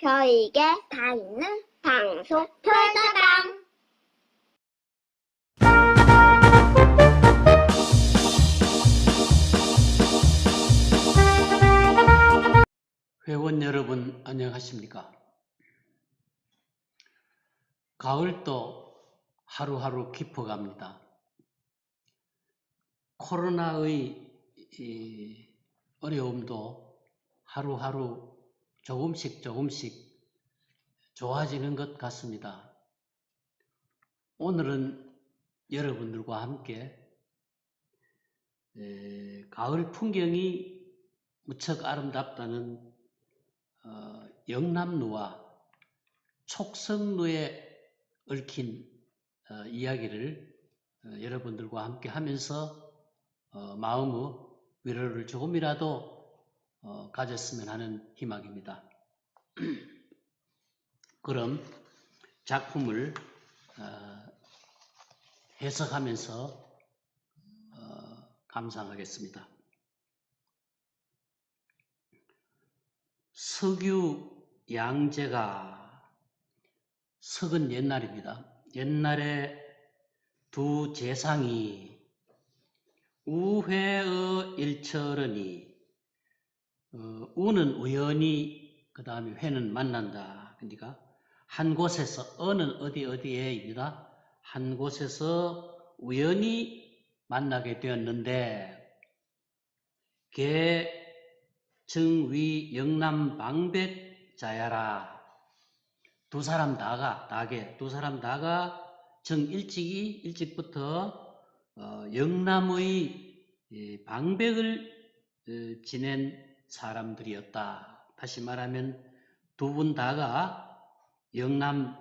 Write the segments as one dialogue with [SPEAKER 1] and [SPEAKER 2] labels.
[SPEAKER 1] 별에게 다 있는 방송 별다방
[SPEAKER 2] 회원 여러분 안녕하십니까? 가을도 하루하루 깊어갑니다. 코로나의 이 어려움도 하루하루 조금씩 조금씩 좋아지는 것 같습니다. 오늘은 여러분들과 함께 에, 가을 풍경이 무척 아름답다는 어, 영남루와 촉성루에 얽힌 어, 이야기를 어, 여러분들과 함께 하면서 어, 마음의 위로를 조금이라도 어, 가졌으면 하는 희망입니다. 그럼 작품을 어, 해석하면서 어, 감상하겠습니다. 석유 양제가 석은 옛날입니다. 옛날에 두 재상이 우회의 일처러니 어, 우는 우연히 그 다음에 회는 만난다. 그러니까 한 곳에서 어는 어디 어디에입니다. 한 곳에서 우연히 만나게 되었는데 개 정위 영남 방백 자야라 두 사람 다가 다게 두 사람 다가 정 일찍이 일찍부터 어, 영남의 이 방백을 어, 지낸 사람들이었다. 다시 말하면 두 분 다가 영남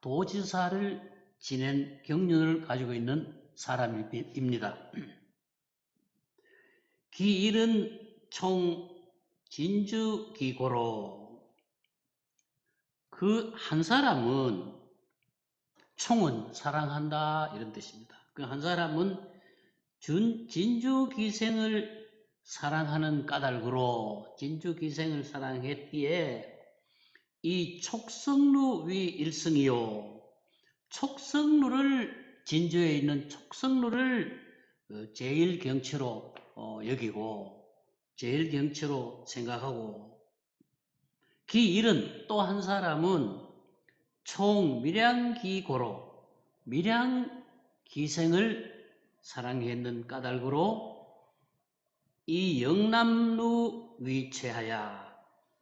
[SPEAKER 2] 도지사를 지낸 경륜을 가지고 있는 사람입니다. 기일은 총 진주기고로 그 한 사람은 총은 사랑한다 이런 뜻입니다. 그 한 사람은 준, 진주기생을 사랑하는 까닭으로 진주 기생을 사랑했기에 이 촉성루 위 일승이요. 촉성루를 진주에 있는 촉성루를 어, 제일 경치로 어, 여기고 제일 경치로 생각하고 기 일은 또 한 사람은 총 밀양기고로 밀양 기생을 사랑했는 까닭으로 이 영남루 위치하여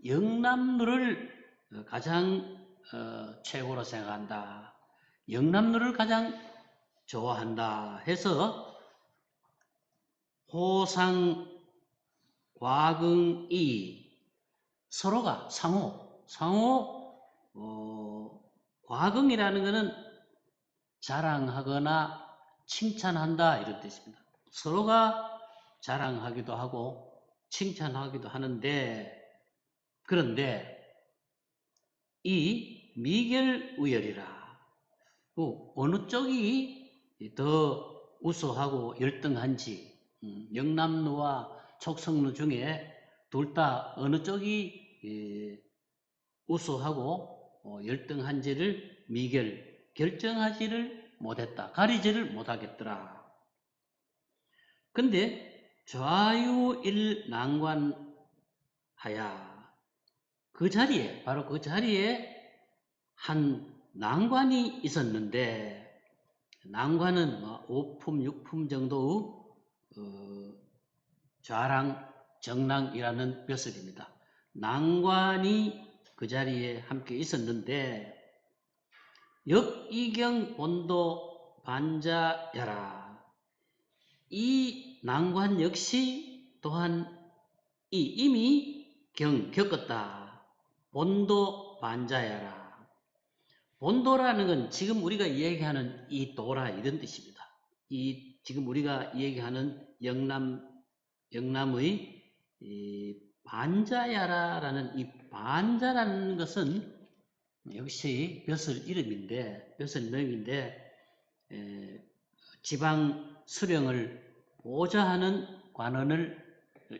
[SPEAKER 2] 영남루를 어, 가장 어, 최고로 생각한다. 영남루를 가장 좋아한다 해서 호상 과긍이 서로가 상호, 상호, 어, 과긍이라는 것은 자랑하거나 칭찬한다 이런 뜻입니다. 서로가 자랑하기도 하고 칭찬하기도 하는데 그런데 이 미결우열이라 그 어느 쪽이 더 우수하고 열등한지 음, 영남루와 촉성루 중에 둘 다 어느 쪽이 예, 우수하고 어, 열등한지를 미결 결정하지를 못했다. 가리지를 못하겠더라. 근데 좌유일 난관하야 그 자리에 바로 그 자리에 한 난관이 있었는데 난관은 뭐 5품, 6품 정도의 어, 좌랑, 정랑이라는 벼슬입니다. 난관이 그 자리에 함께 있었는데 역이경 본도 반자야라 이 난관 역시 또한 이 이미 경 겪었다. 본도 반자야라 본도라는 건 지금 우리가 얘기하는 이 도라 이런 뜻입니다. 이 지금 우리가 얘기하는 영남 영남의 이 반자야라라는 이 반자라는 것은 역시 벼슬 이름인데 벼슬 명인데 에, 지방 수령을 보좌하는 관원을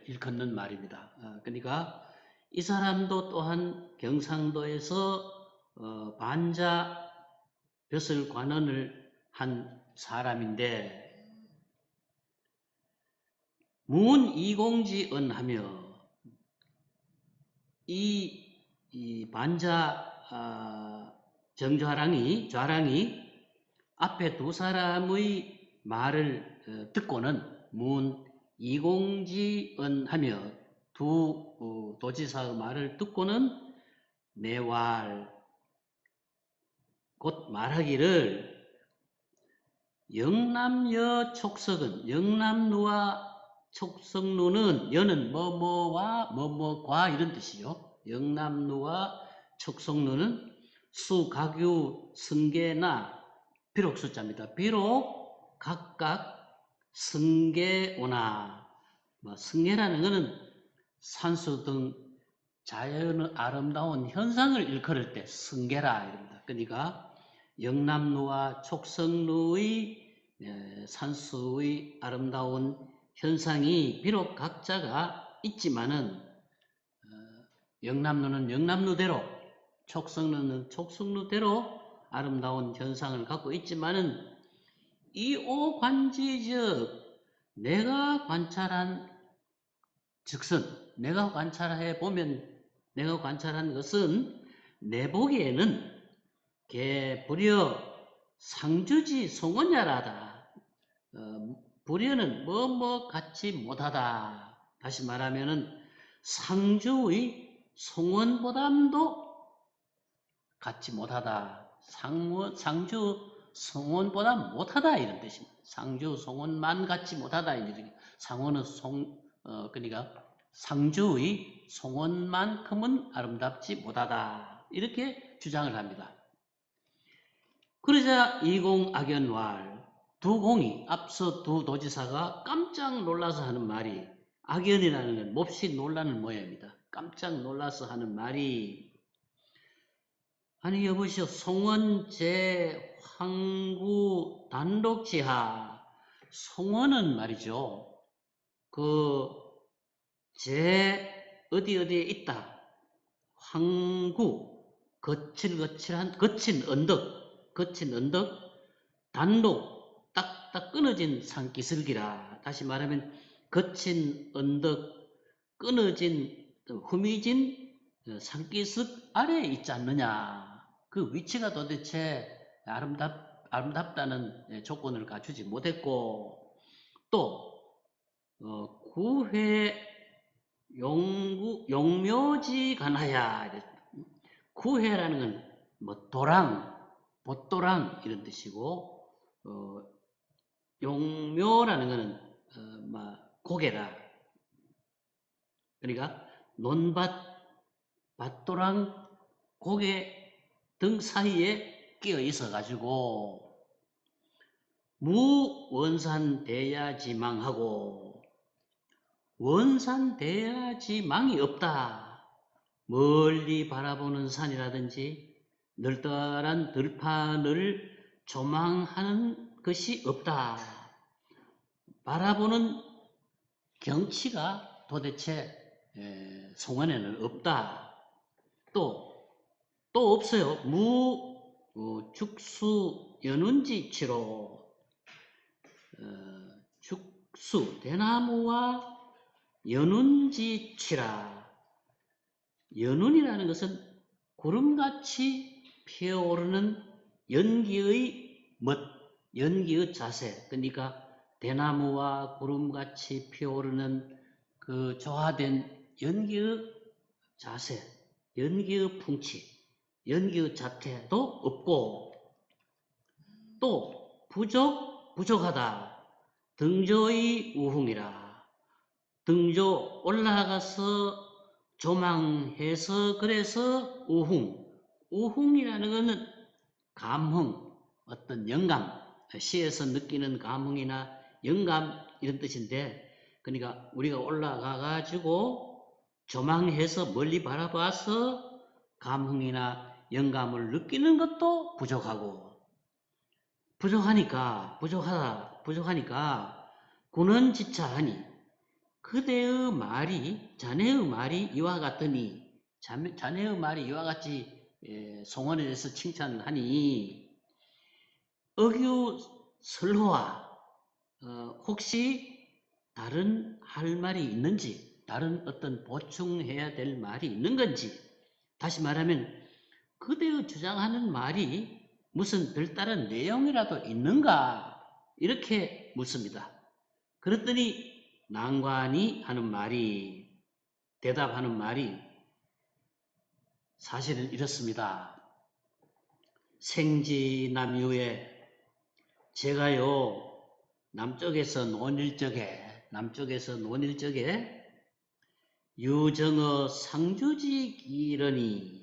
[SPEAKER 2] 일컫는 말입니다. 아, 그러니까 이 사람도 또한 경상도에서 어, 반자 벼슬 관원을 한 사람인데 문 이공지언하며 이, 이 반자 아, 정좌랑이 좌랑이 앞에 두 사람의 말을 어, 듣고는 문 이공지언하며 두 어, 도지사의 말을 듣고는 내왈 곧 말하기를 영남여 촉석은 영남루와 촉석루는 여는 뭐뭐와 뭐뭐과 이런 뜻이요. 영남루와 촉석루는 수각유 승계나 비록 숫자입니다. 비록 각각 승계오나 뭐 승계라는 것은 산수 등 자연의 아름다운 현상을 일컬을 때 승계라 이럽니다. 그러니까 영남루와 촉성루의 에, 산수의 아름다운 현상이 비록 각자가 있지만은 어, 영남루는 영남루대로 촉성루는 촉성루대로 아름다운 현상을 갖고 있지만은 이 오 관지적 내가 관찰한 즉슨 내가 관찰해 보면 내가 관찰한 것은 내 보기에는 개 불여 상주지 송원야라다. 어, 불여는 뭐뭐 같이 못하다. 다시 말하면은 상주의 송원보담도 같이 못하다. 상원, 상주 송원보다 못하다 이런 뜻입니다. 상주 송원만 같이 못하다 이런 상원은 송 어, 그러니까 상주의 송원만큼은 아름답지 못하다 이렇게 주장을 합니다. 그러자 이공 악연왈 두 공이 앞서 두 도지사가 깜짝 놀라서 하는 말이 악연이라는 건 몹시 놀라는 모양입니다. 깜짝 놀라서 하는 말이 아니 여보시오 송원제 황구 단독지하 송원은 말이죠. 그 제 어디 어디에 있다. 황구 거칠거칠한 거친 언덕 거친 언덕 단독 딱딱 끊어진 산기슭이라 다시 말하면 거친 언덕 끊어진 후미진 산기슭 아래에 있지 않느냐 그 위치가 도대체 아름답 아름답다는 조건을 갖추지 못했고 또 어, 구회 용구, 용묘지 간하야. 구회라는 건 뭐 도랑, 보도랑 이런 뜻이고, 어, 용묘라는 거는 어, 뭐 고개라. 그러니까 논밭, 밭도랑 고개 등 사이에 끼어 있어 가지고 무원산 대야지망하고 원산 대야지망이 없다. 멀리 바라보는 산이라든지 널따란 들판을 조망하는 것이 없다. 바라보는 경치가 도대체 에, 송원에는 없다. 또, 또 없어요. 무, 어, 죽수, 연운지치로, 어, 죽수, 대나무와 연운지치라. 연운이라는 것은 구름같이 피어오르는 연기의 멋, 연기의 자세. 그러니까 대나무와 구름같이 피어오르는 그 조화된 연기의 자세, 연기의 풍치, 연기의 자태도 없고 또 부족, 부족하다. 등조의 우흥이라. 등조 올라가서 조망해서 그래서 우흥. 우흥이라는 것은 감흥, 어떤 영감, 시에서 느끼는 감흥이나 영감 이런 뜻인데 그러니까 우리가 올라가 가지고 조망해서 멀리 바라봐서 감흥이나 영감을 느끼는 것도 부족하고 부족하니까 부족하다 부족하니까 구는 지차하니 그대의 말이 자네의 말이 이와 같더니 자네의 말이 이와 같이 예, 송원에 대해서 칭찬을 하니 어규 설호와 어, 혹시 다른 할 말이 있는지 다른 어떤 보충해야 될 말이 있는 건지 다시 말하면 그대의 주장하는 말이 무슨 별다른 내용이라도 있는가 이렇게 묻습니다. 그랬더니 난관이 하는 말이 대답하는 말이 사실은 이렇습니다. 생지남유에 제가요 남쪽에서 논일 적에 남쪽에서 논일 적에 유정어 상주지 기러니 예,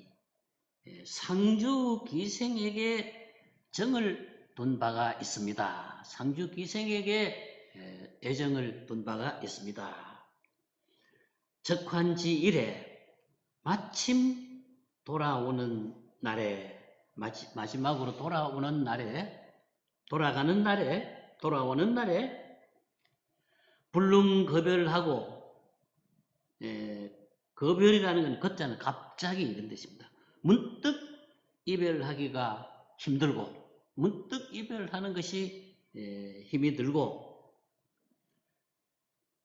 [SPEAKER 2] 상주 기생에게 정을 둔 바가 있습니다. 상주 기생에게 예, 애정을 둔 바가 있습니다. 적환지 이래 마침 돌아오는 날에 마지, 마지막으로 돌아오는 날에 돌아가는 날에 돌아오는 날에 불능거별하고 예, 거별이라는 건 걷자는 갑자기 이런 뜻입니다. 문득 이별하기가 힘들고 문득 이별하는 것이 예, 힘이 들고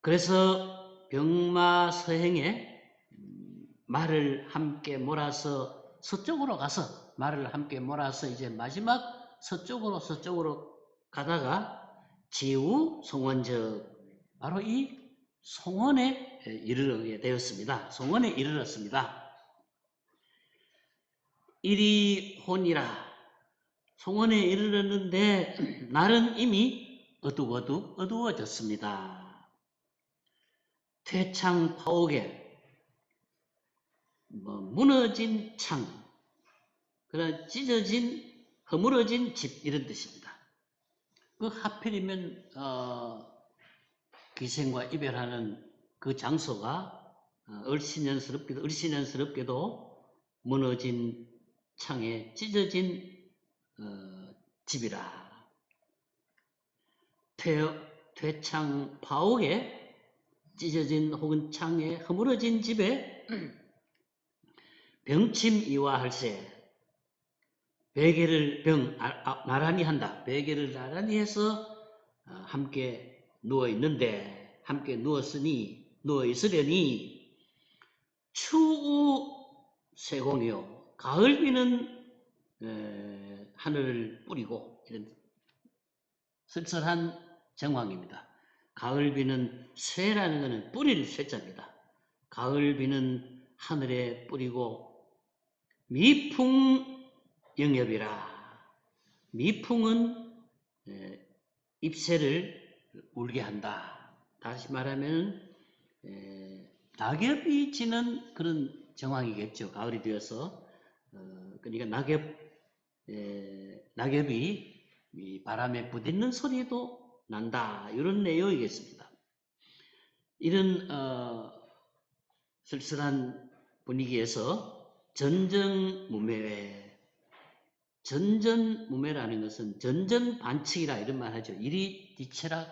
[SPEAKER 2] 그래서 병마 서행에 음, 말을 함께 몰아서 서쪽으로 가서 말을 함께 몰아서 이제 마지막 서쪽으로 서쪽으로 가다가 지우 송원적 바로 이 송원에 이르게 되었습니다. 송원에 이르렀습니다. 이리 혼이라 송원에 이르렀는데 날은 이미 어둑어둑 어두워졌습니다. 퇴창 파옥에 뭐 무너진 창, 그런 찢어진 허물어진 집 이런 뜻입니다. 그 하필이면 어, 기생과 이별하는 그 장소가 어, 얼씬연스럽게도 얼씬연스럽게도 무너진 창에 찢어진 어, 집이라. 퇴, 퇴창 파옥에 찢어진 혹은 창에 허물어진 집에 병침 이와할세 베개를 병 아, 아, 나란히 한다. 베개를 나란히 해서 어, 함께 누워 있는데 함께 누웠으니 누워 있으려니 추우 세공이요 가을비는 에, 하늘을 뿌리고 이런 쓸쓸한 정황입니다. 가을비는 쇠라는 것은 뿌릴 쇠자입니다. 가을비는 하늘에 뿌리고 미풍 영엽이라. 미풍은 에, 잎새를 울게 한다. 다시 말하면 에, 낙엽이 지는 그런 정황이겠죠. 가을이 되어서 어, 그러니까 낙엽 에, 낙엽이 이 바람에 부딪는 소리도 난다. 이런 내용이겠습니다. 이런 어, 쓸쓸한 분위기에서 전정무매회 전전무매라는 것은 전전반칙이라 이런 말 하죠. 이리 뒤치락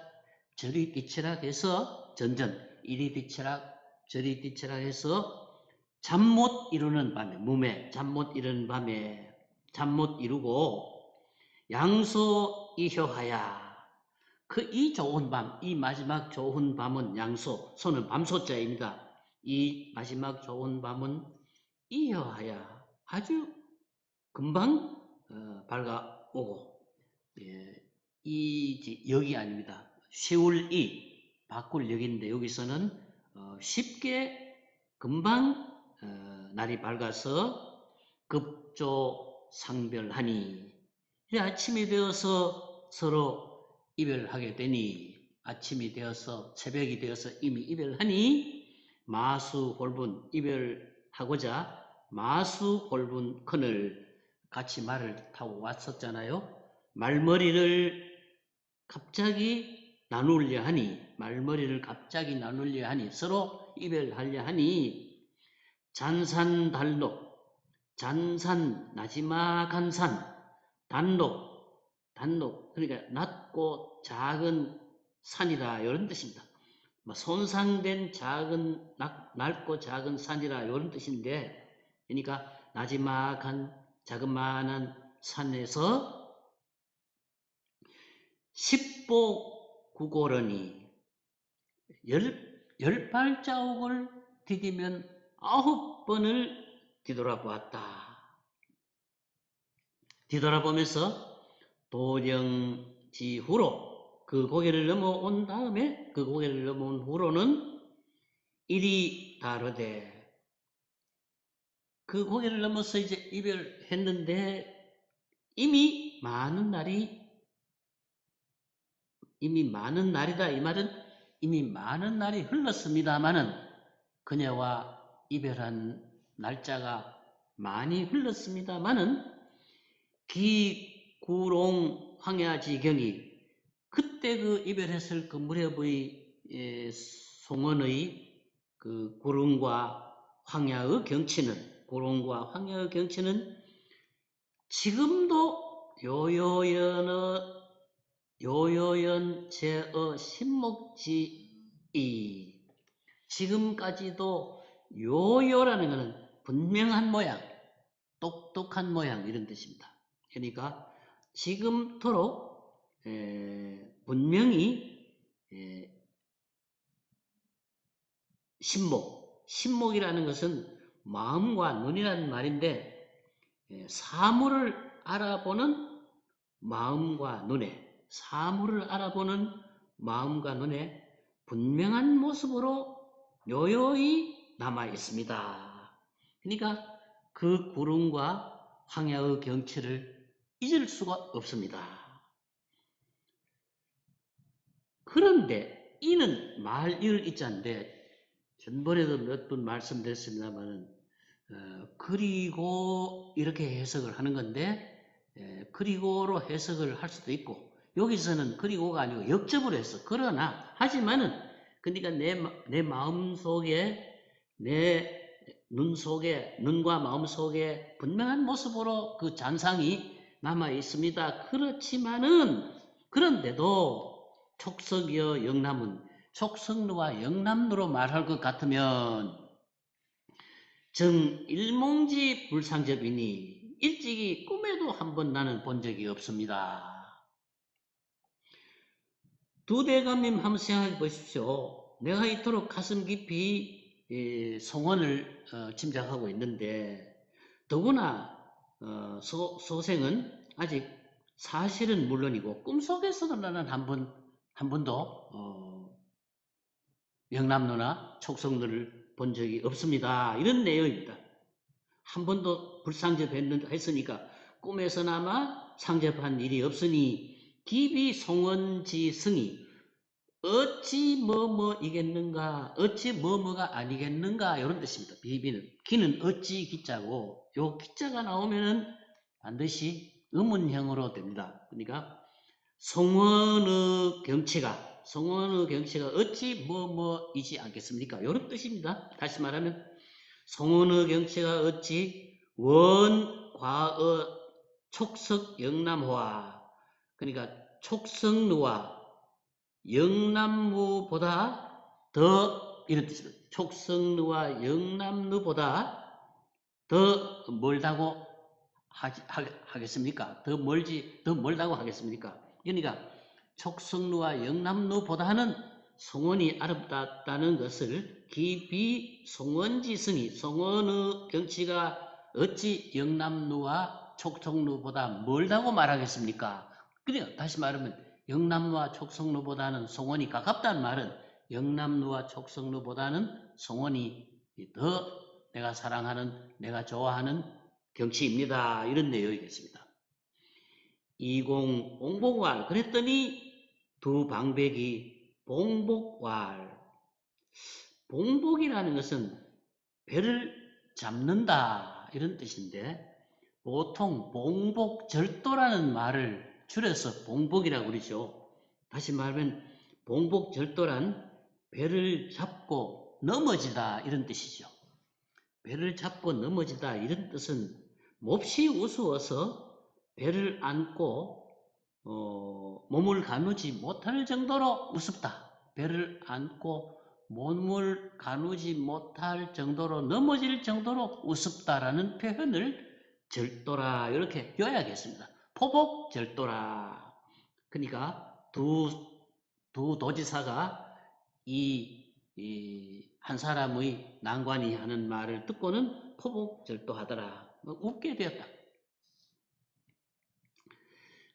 [SPEAKER 2] 저리 뒤치락 해서 전전 이리 뒤치락 저리 뒤치락 해서 잠 못 이루는 밤에 무매 잠못 이루는 밤에 잠 못 이루고 양소 이효하야 그 이 좋은 밤, 이 마지막 좋은 밤은 양소, 소는 밤소자입니다. 이 마지막 좋은 밤은 이효하야 아주 금방 어, 밝아오고 예, 이 역이 아닙니다. 세울이 바꿀 역인데 여기서는 어, 쉽게 금방 어, 날이 밝아서 급조 상별하니 아침이 되어서 서로 이별하게 되니 아침이 되어서 새벽이 되어서 이미 이별하니 마수 홀분 이별하고자 마수 홀분 큰을 같이 말을 타고 왔었잖아요. 말머리를 갑자기 나누려 하니 말머리를 갑자기 나누려 하니 서로 이별하려 하니 잔산 달록 잔산 나지막한 산 단록 단록 그러니까 낮고 작은 산이라 이런 뜻입니다. 뭐 손상된 작은 낮- 낮고 작은 산이라 이런 뜻인데 그러니까 나지막한 자그마한 산에서 십보 구고러니 열, 열 발자국을 디디면 아홉 번을 뒤돌아보았다. 뒤돌아보면서 도령지 후로 그 고개를 넘어온 다음에 그 고개를 넘어온 후로는 일이 다르되 그 고개를 넘어서 이제 이별했는데 이미 많은 날이 이미 많은 날이다 이 말은 이미 많은 날이 흘렀습니다마는 그녀와 이별한 날짜가 많이 흘렀습니다마는 기구롱 황야지경이 그때 그 이별했을 그 무렵의 에, 송원의 그 구름과 황야의 경치는 구름과 황야의 경치는 지금도 요요연의 요요연 제어 신목지이 지금까지도 요요라는 것은 분명한 모양, 똑똑한 모양 이런 뜻입니다. 그러니까 지금토록 에, 분명히 에, 신목, 신목이라는 것은 마음과 눈이라는 말인데 에, 사물을 알아보는 마음과 눈에 사물을 알아보는 마음과 눈에 분명한 모습으로 요요히 남아 있습니다. 그러니까 그 구름과 황야의 경치를 잊을 수가 없습니다. 그런데 이는 말일 있자인데 전번에도 몇 번 말씀드렸습니다만은 어, 그리고 이렇게 해석을 하는 건데 에, 그리고로 해석을 할 수도 있고 여기서는 그리고가 아니고 역접으로 했어. 그러나 하지만은 그러니까 내, 마- 내 마음 속에 내 눈 속에 눈과 마음 속에 분명한 모습으로 그 잔상이 남아 있습니다. 그렇지만은 그런데도 촉석이여 영남은 촉석루와 영남루로 말할 것 같으면 정 일몽지 불상접이니 일찍이 꿈에도 한 번 나는 본 적이 없습니다. 두 대감님 한번 생각해 보십시오. 내가 이토록 가슴 깊이 이 성원을 어, 짐작하고 있는데 더구나 어, 소, 소생은 아직 사실은 물론이고 꿈속에서도 나는 한 번, 한 번도 어, 영남누나 촉성누를 본 적이 없습니다. 이런 내용입니다. 한 번도 불상접했는 했으니까 꿈에서나마 상접한 일이 없으니 기비 송원지 승이 어찌 뭐뭐 이겠는가 어찌 뭐뭐가 아니겠는가 이런 뜻입니다. 비비는 기는 어찌 기자고 요 기자가 나오면은 반드시 의문형으로 됩니다. 그러니까 송원의 경치가 송원의 경치가 어찌 뭐뭐이지 않겠습니까? 이런 뜻입니다. 다시 말하면 송원의 경치가 어찌 원과의 촉석 영남화 그러니까 촉성루와 영남루보다 더 이런 뜻입니다. 촉성루와 영남루보다 더 멀다고 하지, 하, 겠습니까더 멀지 더 멀다고 하겠습니까? 그러니까 촉성루와 영남루보다는 송원이 아름답다는 것을 기비 송원지승이 송원의 경치가 어찌 영남루와 촉성루보다 멀다고 말하겠습니까? 그래요. 다시 말하면 영남루와 촉성루보다는 송원이 가깝다는 말은 영남루와 촉성루보다는 송원이 더 내가 사랑하는 내가 좋아하는 경치입니다. 이런 내용이겠습니다. 20 옹복왈 그랬더니 두 방백이 봉복왈 봉복이라는 것은 배를 잡는다 이런 뜻인데 보통 봉복절도라는 말을 줄여서 봉복이라고 그러죠. 다시 말하면 봉복절도란 배를 잡고 넘어지다 이런 뜻이죠. 배를 잡고 넘어지다 이런 뜻은 몹시 우스워서 배를 안고 어, 몸을 가누지 못할 정도로 우습다. 배를 안고 몸을 가누지 못할 정도로 넘어질 정도로 우습다라는 표현을 절도라 이렇게 요약했습니다. 포복 절도라. 그러니까 두, 두 도지사가 이, 이, 한 사람의 난관이 하는 말을 듣고는 포복 절도하더라. 뭐 웃게 되었다.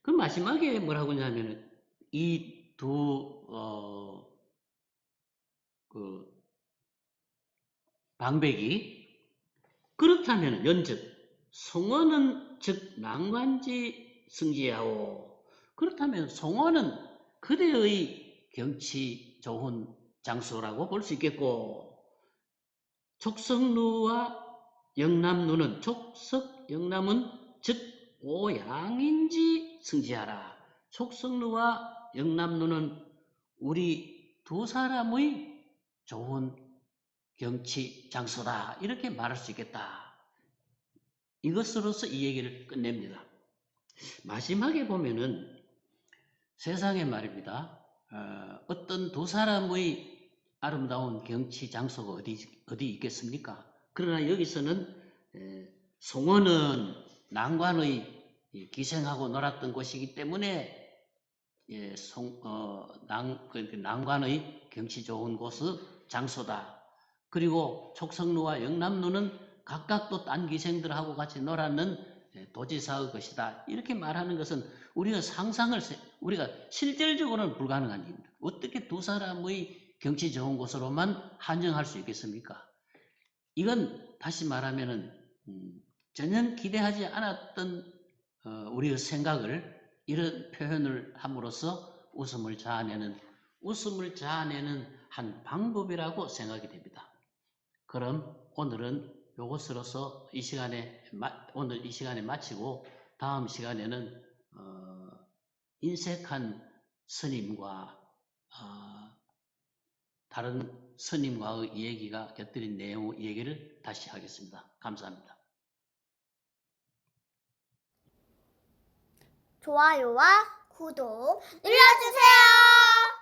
[SPEAKER 2] 그 마지막에 뭐라고 하냐면은 이 두, 어, 그, 방백이 그렇다면 연즉 송원은 즉 난관지 승지하오 그렇다면 송원은 그대의 경치 좋은 장소라고 볼 수 있겠고 촉성루와 영남루는 촉석 영남은 즉 오양인지 승지하라 촉성루와 영남루는 우리 두 사람의 좋은 경치 장소다 이렇게 말할 수 있겠다. 이것으로서 이 얘기를 끝냅니다. 마지막에 보면은 세상에 말입니다. 어, 떤두 사람의 아름다운 경치 장소가 어디 어디 있겠습니까? 그러나 여기서는 에, 송원은 난관의 이 기생하고 놀았던 곳이기 때문에 예, 송, 어, 난, 그 난관의 경치 좋은 곳의 장소다. 그리고 촉성루와 영남루는 각각 또 딴 기생들하고 같이 놀았는 예, 도지사의 것이다. 이렇게 말하는 것은 우리가 상상을, 세- 우리가 실질적으로는 불가능한 일입니다. 어떻게 두 사람의 경치 좋은 곳으로만 한정할 수 있겠습니까? 이건 다시 말하면은, 음, 전혀 기대하지 않았던 어, 우리의 생각을 이런 표현을 함으로써 웃음을 자아내는, 웃음을 자아내는 한 방법이라고 생각이 됩니다. 그럼 오늘은 이것으로서 이 시간에 마- 오늘 이 시간에 마치고 다음 시간에는 어, 인색한 스님과 어, 다른 스님과의 얘기가 곁들인 내용 얘기를 다시 하겠습니다. 감사합니다.
[SPEAKER 1] 좋아요와 구독 눌러주세요.